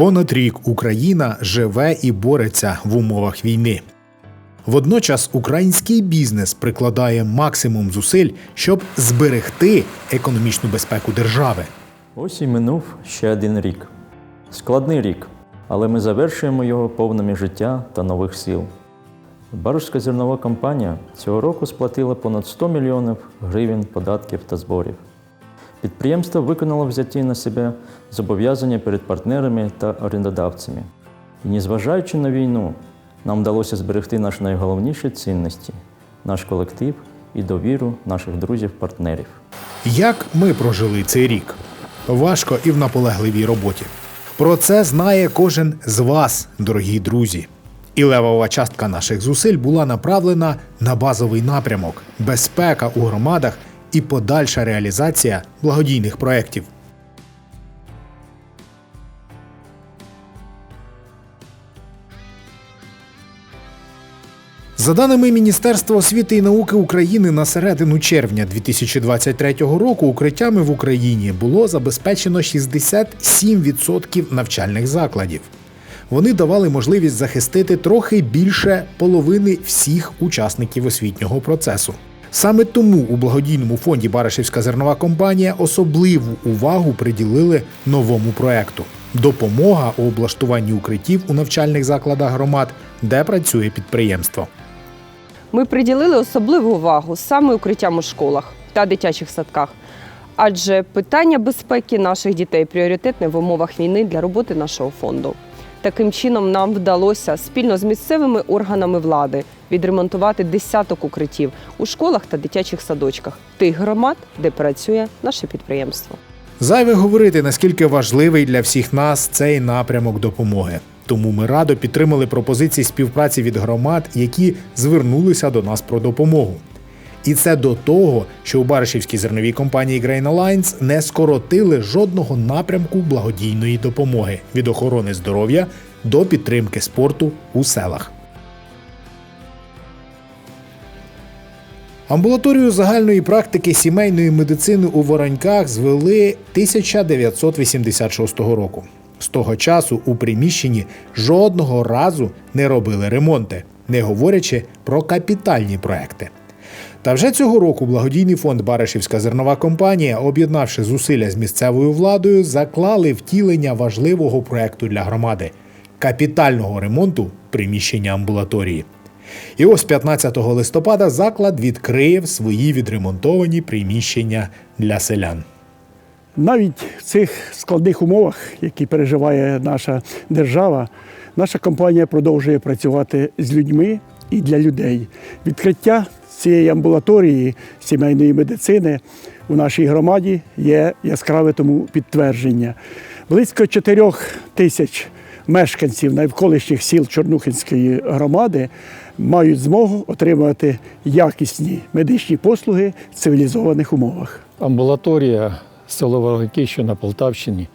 Понад рік Україна живе і бореться в умовах війни. Водночас український бізнес прикладає максимум зусиль, щоб зберегти економічну безпеку держави. Ось і минув ще один рік. Складний рік, але ми завершуємо його повними життя та нових сил. Барушська зернова компанія цього року сплатила понад 100 мільйонів гривень податків та зборів. Підприємство виконало взяті на себе зобов'язання перед партнерами та орендодавцями. І незважаючи на війну, нам вдалося зберегти наші найголовніші цінності наш колектив і довіру наших друзів-партнерів. Як ми прожили цей рік? Важко і в наполегливій роботі. Про це знає кожен з вас, дорогі друзі. І левова частка наших зусиль була направлена на базовий напрямок, безпека у громадах і подальша реалізація благодійних проєктів. За даними Міністерства освіти і науки України на середину червня 2023 року укриттями в Україні було забезпечено 67% навчальних закладів. Вони давали можливість захистити трохи більше половини всіх учасників освітнього процесу. Саме тому у благодійному фонді Баришівська зернова компанія особливу увагу приділили новому проекту допомога у облаштуванні укриттів у навчальних закладах громад, де працює підприємство. Ми приділили особливу увагу саме укриттям у школах та дитячих садках, адже питання безпеки наших дітей пріоритетне в умовах війни для роботи нашого фонду. Таким чином, нам вдалося спільно з місцевими органами влади відремонтувати десяток укриттів у школах та дитячих садочках тих громад, де працює наше підприємство. Зайве говорити, наскільки важливий для всіх нас цей напрямок допомоги. Тому ми радо підтримали пропозиції співпраці від громад, які звернулися до нас про допомогу. І це до того, що у Баришівській зерновій компанії Grain Alliance не скоротили жодного напрямку благодійної допомоги від охорони здоров'я до підтримки спорту у селах. Амбулаторію загальної практики сімейної медицини у Вороньках звели 1986 року. З того часу у приміщенні жодного разу не робили ремонти, не говорячи про капітальні проекти. Та вже цього року благодійний фонд Баришівська зернова компанія, об'єднавши зусилля з місцевою владою, заклали втілення важливого проекту для громади капітального ремонту приміщення амбулаторії. І ось 15 листопада заклад відкриє свої відремонтовані приміщення для селян. Навіть в цих складних умовах, які переживає наша держава, наша компанія продовжує працювати з людьми і для людей. Відкриття цієї амбулаторії сімейної медицини у нашій громаді є яскраве тому підтвердження. Близько 4 тисяч мешканців навколишніх сіл Чорнухинської громади мають змогу отримати якісні медичні послуги в цивілізованих умовах. Амбулаторія село Воловики, що на Полтавщині,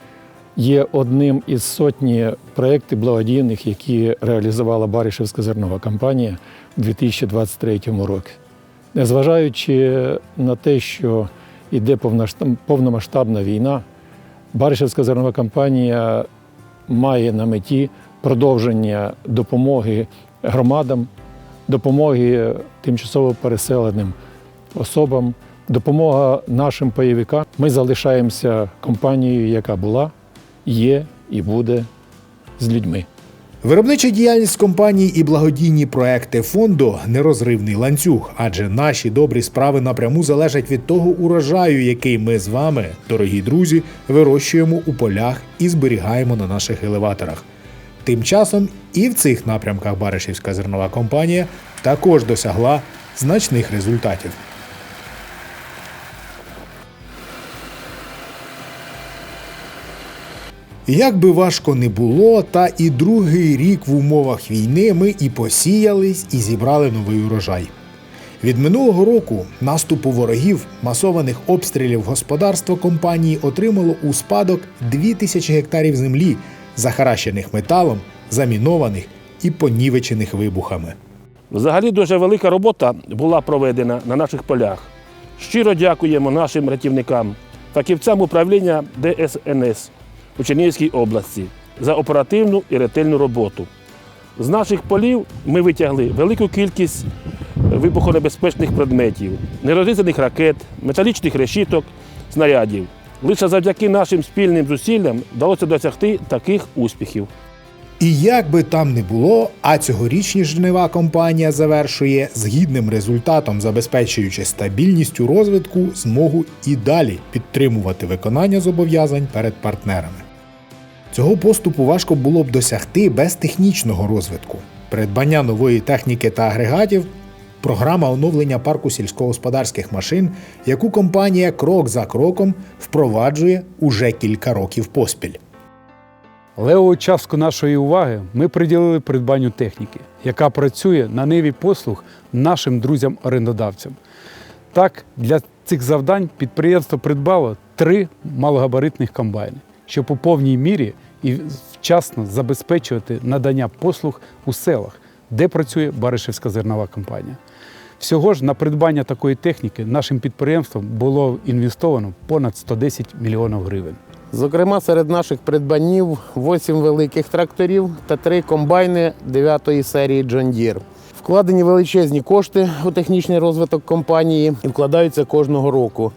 є одним із сотні проєктів благодійних, які реалізувала Баришевська зернова компанія у 2023 році. Незважаючи на те, що йде повномасштабна війна, Баришевська зернова компанія має на меті продовження допомоги громадам, допомоги тимчасово переселеним особам, допомога нашим пайовикам. Ми залишаємося компанією, яка була, є і буде з людьми. Виробнича діяльність компанії і благодійні проекти фонду нерозривний ланцюг, адже наші добрі справи напряму залежать від того урожаю, який ми з вами, дорогі друзі, вирощуємо у полях і зберігаємо на наших елеваторах. Тим часом і в цих напрямках Баришівська зернова компанія також досягла значних результатів. Як би важко не було, та і другий рік в умовах війни ми і посіялись, і зібрали новий урожай. Від минулого року наступу ворогів, масованих обстрілів господарство компанії отримало у спадок 2000 гектарів землі, захаращених металом, замінованих і понівечених вибухами. Взагалі дуже велика робота була проведена на наших полях. Щиро дякуємо нашим рятівникам, фахівцям управління ДСНС у Чернігівській області, за оперативну і ретельну роботу. З наших полів ми витягли велику кількість вибухонебезпечних предметів, нерозрізаних ракет, металічних решіток, снарядів. Лише завдяки нашим спільним зусиллям вдалося досягти таких успіхів. І як би там не було, а цьогорічні жнива компанія завершує з гідним результатом, забезпечуючи стабільність у розвитку, змогу і далі підтримувати виконання зобов'язань перед партнерами. Цього поступу важко було б досягти без технічного розвитку, придбання нової техніки та агрегатів, програма оновлення парку сільськогосподарських машин, яку компанія крок за кроком впроваджує уже кілька років поспіль. Левову частку нашої уваги ми приділили придбанню техніки, яка працює на ниві послуг нашим друзям-орендодавцям. Так, для цих завдань підприємство придбало три малогабаритних комбайни, щоб у повній мірі і вчасно забезпечувати надання послуг у селах, де працює Баришевська зернова компанія. Всього ж на придбання такої техніки нашим підприємством було інвестовано понад 110 мільйонів гривень. Зокрема, серед наших придбанів 8 великих тракторів та 3 комбайни 9 серії John Deere. Вкладені величезні кошти у технічний розвиток компанії і вкладаються кожного року,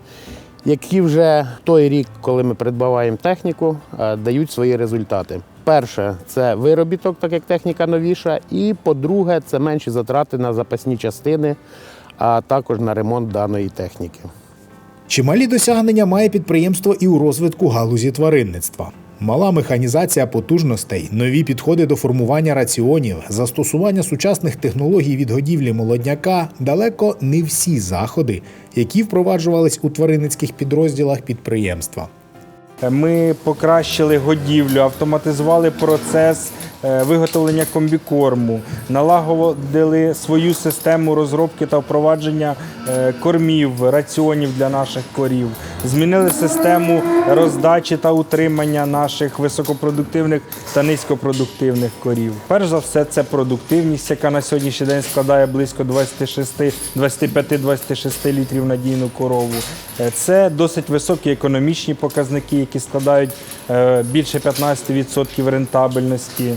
які вже той рік, коли ми придбаваємо техніку, е, дають свої результати. Перше це виробіток, так як техніка новіша, і по-друге, це менші затрати на запасні частини, а також на ремонт даної техніки. Чималі досягнення має підприємство і у розвитку галузі тваринництва. Мала механізація потужностей, нові підходи до формування раціонів, застосування сучасних технологій відгодівлі молодняка далеко не всі заходи, які впроваджувались у тваринницьких підрозділах підприємства. Ми покращили годівлю, автоматизували процес е, виготовлення комбікорму, налагодили свою систему розробки та впровадження е, кормів, раціонів для наших корів, змінили систему роздачі та утримання наших високопродуктивних та низькопродуктивних корів. Перш за все, це продуктивність, яка на сьогоднішній день складає близько 25-26 літрів на дійну корову. Е, Це досить високі економічні показники, які складають е, більше 15% рентабельності.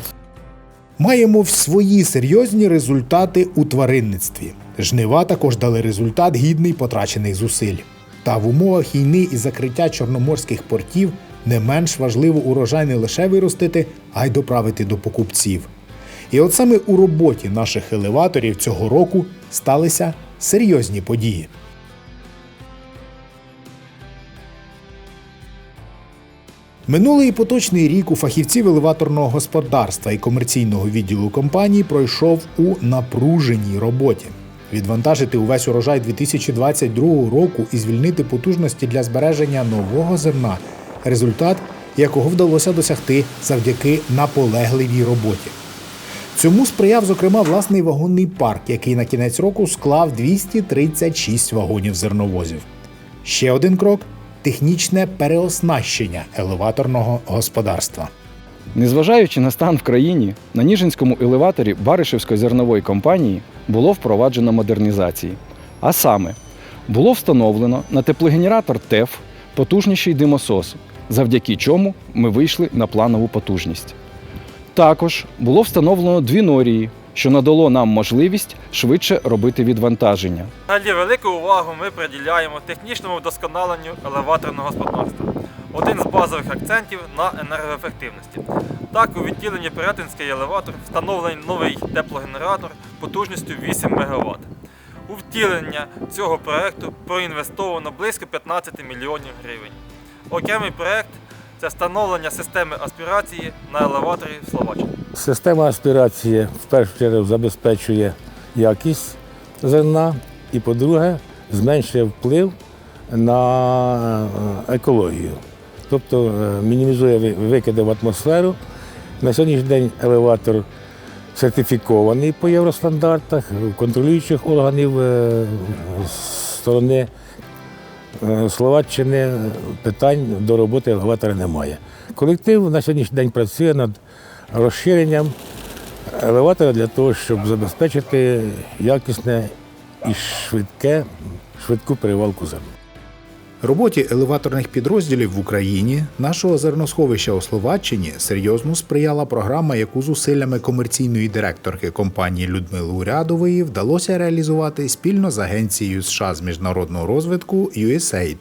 Маємо в свої серйозні результати у тваринництві. Жнива також дали результат гідний потрачених зусиль. Та в умовах війни і закриття чорноморських портів не менш важливо урожай не лише виростити, а й доправити до покупців. І от саме у роботі наших елеваторів цього року сталися серйозні події. Минулий і поточний рік у фахівців елеваторного господарства і комерційного відділу компанії пройшов у напруженій роботі. Відвантажити увесь урожай 2022 року і звільнити потужності для збереження нового зерна результат, якого вдалося досягти завдяки наполегливій роботі. Цьому сприяв, зокрема, власний вагонний парк, який на кінець року склав 236 вагонів зерновозів. Ще один крок технічне переоснащення елеваторного господарства. Незважаючи на стан в країні, на Ніжинському елеваторі Баришевської зернової компанії було впроваджено модернізації. А саме, було встановлено на теплогенератор ТЕФ потужніший димосос, завдяки чому ми вийшли на планову потужність. Також було встановлено дві норії, що надало нам можливість швидше робити відвантаження. Взагалі велику увагу ми приділяємо технічному вдосконаленню елеваторного господарства. Один з базових акцентів на енергоефективності. Так, у відділенні Пирятинський елеватор встановлений новий теплогенератор потужністю 8 МВт. У втілення цього проекту проінвестовано близько 15 мільйонів гривень. Окремий проект це встановлення системи аспірації на елеваторі в Словаччині. Система аспірації в першу чергу забезпечує якість зерна і, по-друге, зменшує вплив на е, екологію. Тобто е, мінімізує викиди в атмосферу. На сьогоднішній день елеватор сертифікований по євростандартах, контролюючих органів е, сторони е, Словаччини питань до роботи елеватора немає. Колектив на сьогоднішній день працює над розширенням елеватора для того, щоб забезпечити якісне і швидке, швидку перевалку зерна. Роботі елеваторних підрозділів в Україні нашого зерносховища у Словаччині серйозно сприяла програма, яку зусиллями комерційної директорки компанії Людмили Урядової вдалося реалізувати спільно з агенцією США з міжнародного розвитку USAID.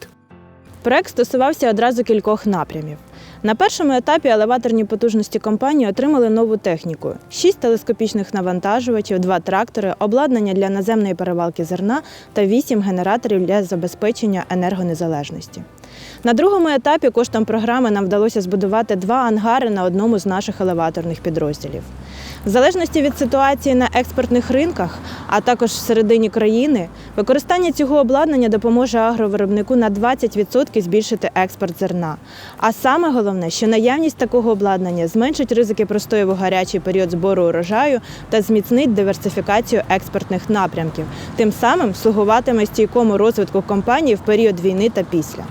Проект стосувався одразу кількох напрямів. На першому етапі елеваторні потужності компанії отримали нову техніку: шість телескопічних навантажувачів, два трактори, обладнання для наземної перевалки зерна та вісім генераторів для забезпечення енергонезалежності. На другому етапі коштом програми нам вдалося збудувати два ангари на одному з наших елеваторних підрозділів. В залежності від ситуації на експортних ринках, а також всередині країни, використання цього обладнання допоможе агровиробнику на 20% збільшити експорт зерна. А саме головне, що наявність такого обладнання зменшить ризики простою в гарячий період збору урожаю та зміцнить диверсифікацію експортних напрямків, тим самим слугуватиме стійкому розвитку компанії в період війни та після.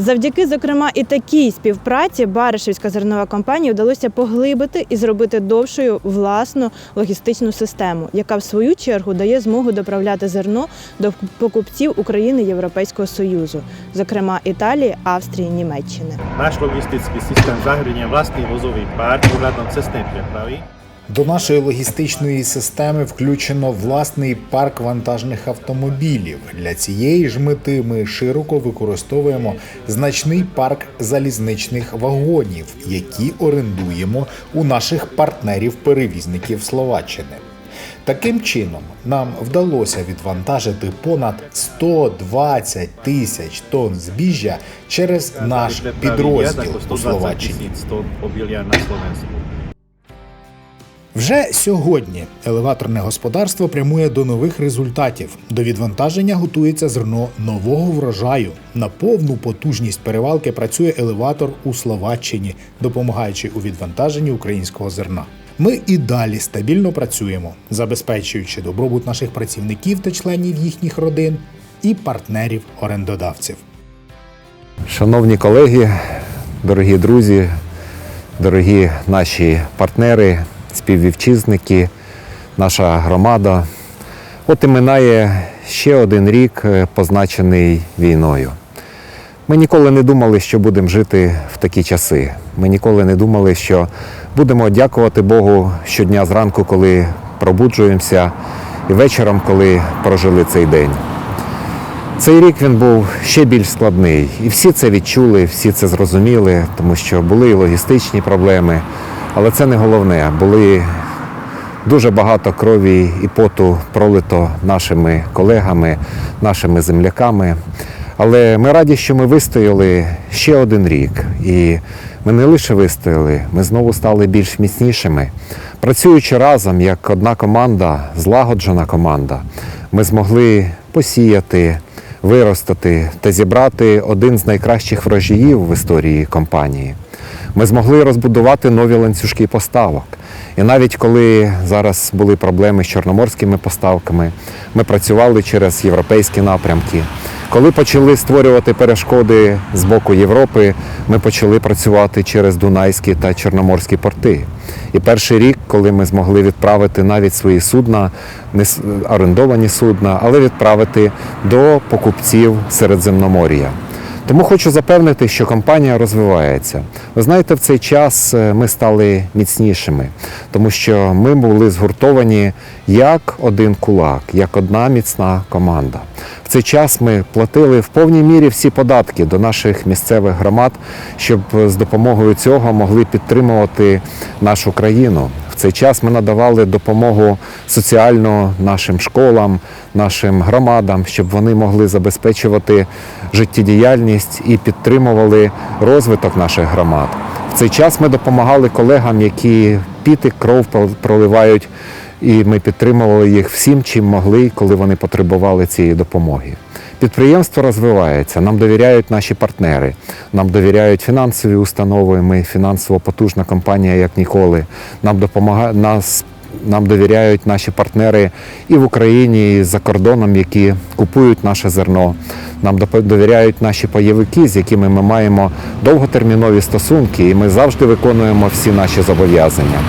Завдяки, зокрема, і такій співпраці Баришівська зернова компанія вдалося поглибити і зробити довшою власну логістичну систему, яка в свою чергу дає змогу доправляти зерно до покупців України Європейського Союзу, зокрема Італії, Австрії, Німеччини. Náš logistický systém zahrňuje vlastný vozový park ohľadom cestnej prepravy, До нашої логістичної системи включено власний парк вантажних автомобілів. Для цієї ж мети ми широко використовуємо значний парк залізничних вагонів, які орендуємо у наших партнерів-перевізників Словаччини. Таким чином, нам вдалося відвантажити понад 120 тисяч тонн збіжжя через наш підрозділ у 120 Словаччині. Вже сьогодні елеваторне господарство прямує до нових результатів. До відвантаження готується зерно нового врожаю. На повну потужність перевалки працює елеватор у Словаччині, допомагаючи у відвантаженні українського зерна. Ми і далі стабільно працюємо, забезпечуючи добробут наших працівників та членів їхніх родин і партнерів-орендодавців. Шановні колеги, дорогі друзі, дорогі наші партнери, співвівчизники, наша громада. От і минає ще один рік, е, позначений війною. Ми ніколи не думали, що будемо жити в такі часи. Ми ніколи не думали, що будемо дякувати Богу щодня зранку, коли пробуджуємося, і вечором, коли прожили цей день. Цей рік він був ще більш складний, і всі це відчули, всі це зрозуміли, тому що були і логістичні проблеми, але це не головне. Були дуже багато крові і поту пролито нашими колегами, нашими земляками. Але ми раді, що ми вистояли ще один рік. І ми не лише вистояли, ми знову стали більш міцнішими. Працюючи разом як одна команда, злагоджена команда, ми змогли посіяти, виростити та зібрати один з найкращих врожаїв в історії компанії. Ми змогли розбудувати нові ланцюжки поставок. І навіть коли зараз були проблеми з чорноморськими поставками, ми працювали через європейські напрямки. Коли почали створювати перешкоди з боку Європи, ми почали працювати через Дунайські та Чорноморські порти. І перший рік, коли ми змогли відправити навіть свої судна, не орендовані судна, але відправити до покупців Середземномор'я. Тому хочу запевнити, що компанія розвивається. Ви знаєте, в цей час е, ми стали міцнішими, тому що ми були згуртовані як один кулак, як одна міцна команда. В цей час ми платили в повній мірі всі податки до наших місцевих громад, щоб з допомогою цього могли підтримувати нашу країну. Цей час ми надавали допомогу соціальну нашим школам, нашим громадам, щоб вони могли забезпечувати життєдіяльність і підтримували розвиток наших громад. В цей час ми допомагали колегам, які піти кров проливають, і ми підтримували їх всім, чим могли, коли вони потребували цієї допомоги. Підприємство розвивається, нам довіряють наші партнери, нам довіряють фінансові установи. Ми фінансово потужна компанія, як ніколи. Нам допомагає нас. Нам довіряють наші партнери і в Україні, і за кордоном, які купують наше зерно. Нам довіряють наші пайовики, з якими ми маємо довготермінові стосунки, і ми завжди виконуємо всі наші зобов'язання.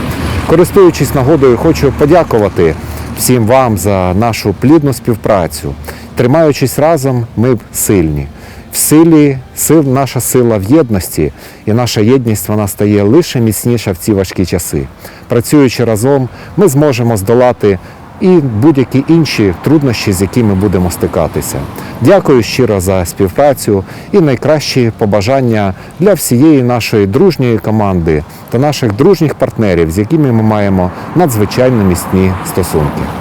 Користуючись нагодою, хочу подякувати всім вам за нашу плідну співпрацю. Тримаючись разом, ми сильні. в силі, сил, наша сила в єдності, і наша єдність вона стає лише міцніша в ці важкі часи. Працюючи разом, ми зможемо здолати і будь-які інші труднощі, з якими будемо стикатися. Дякую щиро за співпрацю і найкращі побажання для всієї нашої дружньої команди та наших дружніх партнерів, з якими ми маємо надзвичайно міцні стосунки.